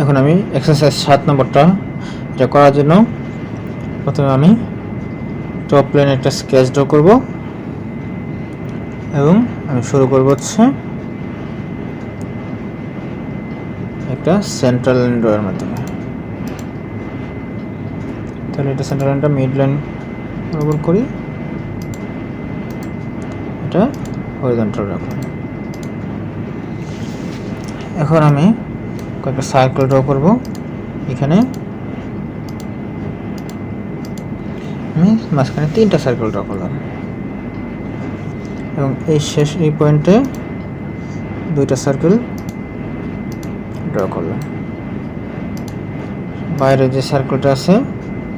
এখন আমি এক্সারসাইজ সাত নম্বরটা এটা করার জন্য প্রথমে আমি টপ প্লেন একটা স্কেচ ড্র করব এবং আমি শুরু করব হচ্ছে একটা সেন্ট্রাল লাইন ড্রয়ের মাধ্যমে। তাহলে এটা সেন্ট্রাল লাইনটা মিড লাইন বরাবর করি। এটা হরিজন্টাল রাখুন এখন আমি কয়েকটা সার্কেল ড্র করব। এখানে মাঝখানে তিনটা সার্কেল ড্র করলাম। এবং এই শেষ, এই পয়েন্টে দুইটা সার্কেল ড্র করলাম। বাইরে যে সার্কেলটা আছে,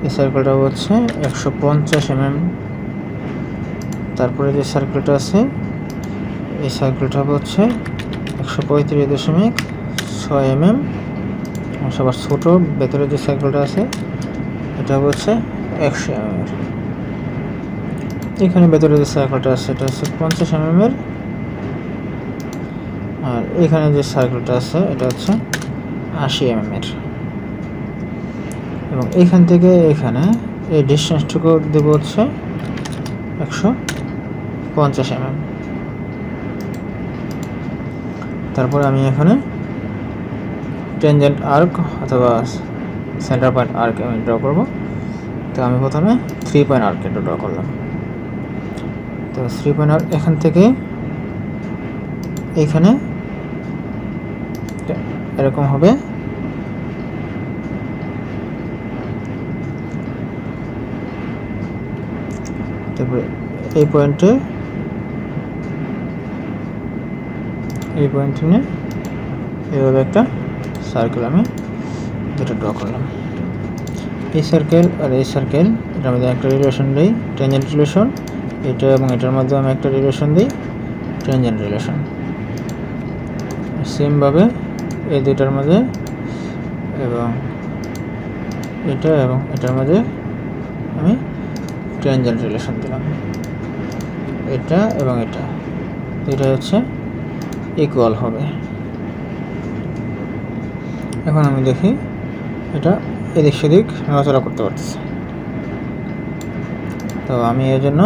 এই সার্কেলটা হচ্ছে একশো পঞ্চাশ এমএম তারপরে যে সার্কেলটা আছে, এই সার্কেলটা হচ্ছে একশো পঁয়ত্রিশ দশমিক ছয় এম এম সবার ছোটো, ভেতরে যে সাইকেলটা আছে, এটা হচ্ছে একশো এম এর এখানে ভেতরে যে সাইকেলটা আছে, এটা হচ্ছে পঞ্চাশ এম এর আর এখানে যে সাইকেলটা আছে, এটা হচ্ছে আশি এম এর এবং এখান থেকে এখানে এই ডিস্টেন্সটুকু দেবো হচ্ছে একশো পঞ্চাশ এম তারপরে আমি এখানে টেনজেন্ট আর্ক অথবা সেন্টার পয়েন্ট আর্ক আমি ড্র করব। তো আমি প্রথমে থ্রি পয়েন্ট আর্ক এটা ড্র করলাম। তো থ্রি পয়েন্ট আর্ক এখান থেকে এইখানে এরকম হবে। তারপরে এই পয়েন্টে এই পয়েন্ট নিয়ে এইভাবে একটা সার্কেল আমি দুটো ড্র করলাম। এই সার্কেল আর এই সার্কেল এটার মধ্যে একটা রিলেশন দিই টেনজেন্ট রিলেশন এটা এবং এটার মধ্যে আমি একটা রিলেশন দিই টেনজেন্ট রিলেশন সেমভাবে এই দুইটার মাঝে এবং এটা এবং এটার মাঝে আমি টেনজেন্ট রিলেশন দিলাম। এটা এবং এটা এটা হচ্ছে ইকুয়াল হবে। এখন আমি দেখি এটা এদিক সেদিক নড়াচড়া করতে পারতেছে। তো আমি এর জন্য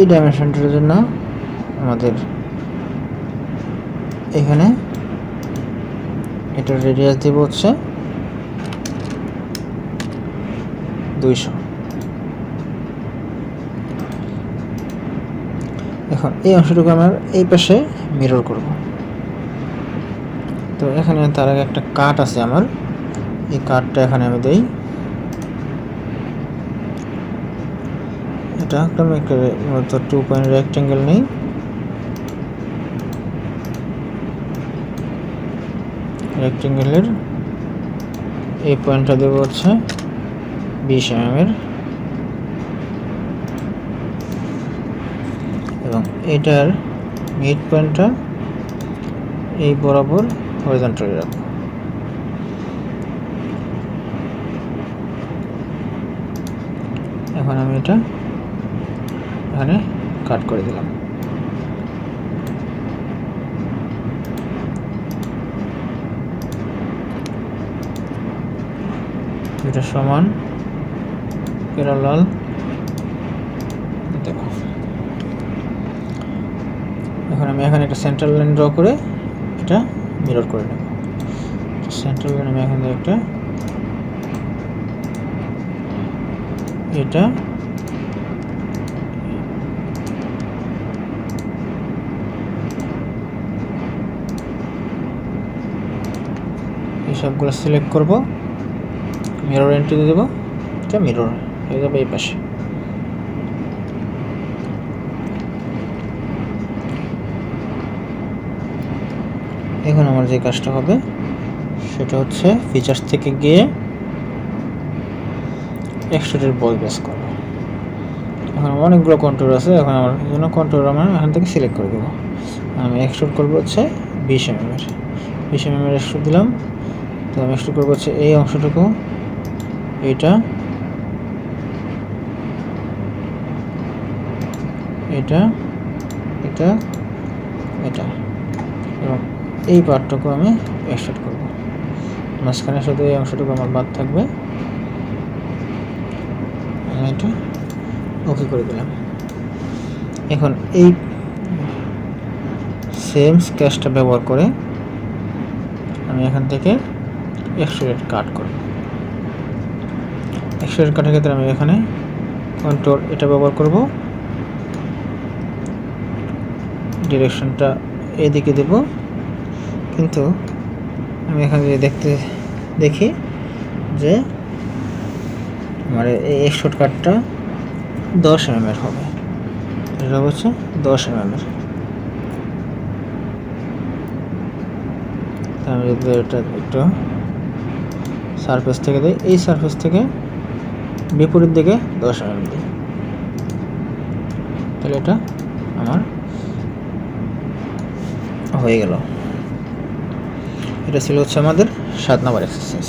এই ডাইমেনশনটার জন্য আমাদের এখানে এটার রেডিয়াস দেব হচ্ছে দুইশো। এখন এই অংশটুকু আমার এই পাশে মিরর করব। তো এখানে তার আগে একটা কাট আছে আমার। এই কাটটা এখানে আমি দেই। এটা একটা একটা মূলত টু পয়েন্ট রেক্টেঙ্গেল নেই। রেক্টেঙ্গেলের এই পয়েন্টটা দেবো হচ্ছে বিশ এম এর এবং এটার মিড পয়েন্টটা এই বরাবর হরিজন্টালি রাখব। এখন আমি এটা এখানে কাট করে দিলাম। এটা সমান প্যারালাল দেখো। এখন আমি এখানে একটা সেন্ট্রাল লাইন ড্র করে এটা মিরর করে নেব। সেন্ট্রাল লাইন আমি এখানে একটা এটা এই সবগুলো সিলেক্ট করব। মিরর এন্ট্রি দিয়ে দেবো। এটা মিরর হয়ে যাবে এই পাশে। এখন আমার যে কাজটা হবে, সেটা হচ্ছে ফিচার্স থেকে গিয়ে এক্সট্রুডের বল বেস করব। এখন অনেকগুলো কন্ট্রোল আছে, এখন আমার জন্য কন্ট্রোল আমার এখান থেকে সিলেক্ট করে দেবো। আমি এক্সট্রুড করব হচ্ছে বিশ এম এর। বিশ এম এর এক্সট্রুড দিলাম। তো আমি এক্সট্রুড করব হচ্ছে এই অংশটুকু। এটা এটা এটা। এটা। এবং এই পার্টটুকু আমি এক্সট্রুড করব। মাঝখানে শুধু এই অংশটুকু আমার বাদ থাকবে। আমি এটা ওকে করে দিলাম। এখন এই সেম স্কেচটা ব্যবহার করে আমি এখান থেকে এক্সট্রুডেড কাট করব। এক্সট্রুডেড কাটের ক্ষেত্রে আমি এখানে কন্ট্রোল এটা ব্যবহার করব। ডিরেকশনটা এদিকে দেব। কিন্তু আমি এখানে দেখতে দেখি যে আমার এই এক্সট্রুড কাটটা দশ এম এর হবে। এটা হচ্ছে দশ এম এর। আমি যদি এটা একটু সারফেস থেকে দিই। এই সারফেস থেকে বিপরীত দিকে দশ এম এম দিই। তাহলে এটা আমার হয়ে গেল। এটা ছিল হচ্ছে আমাদের সাত নম্বর এক্সারসাইজ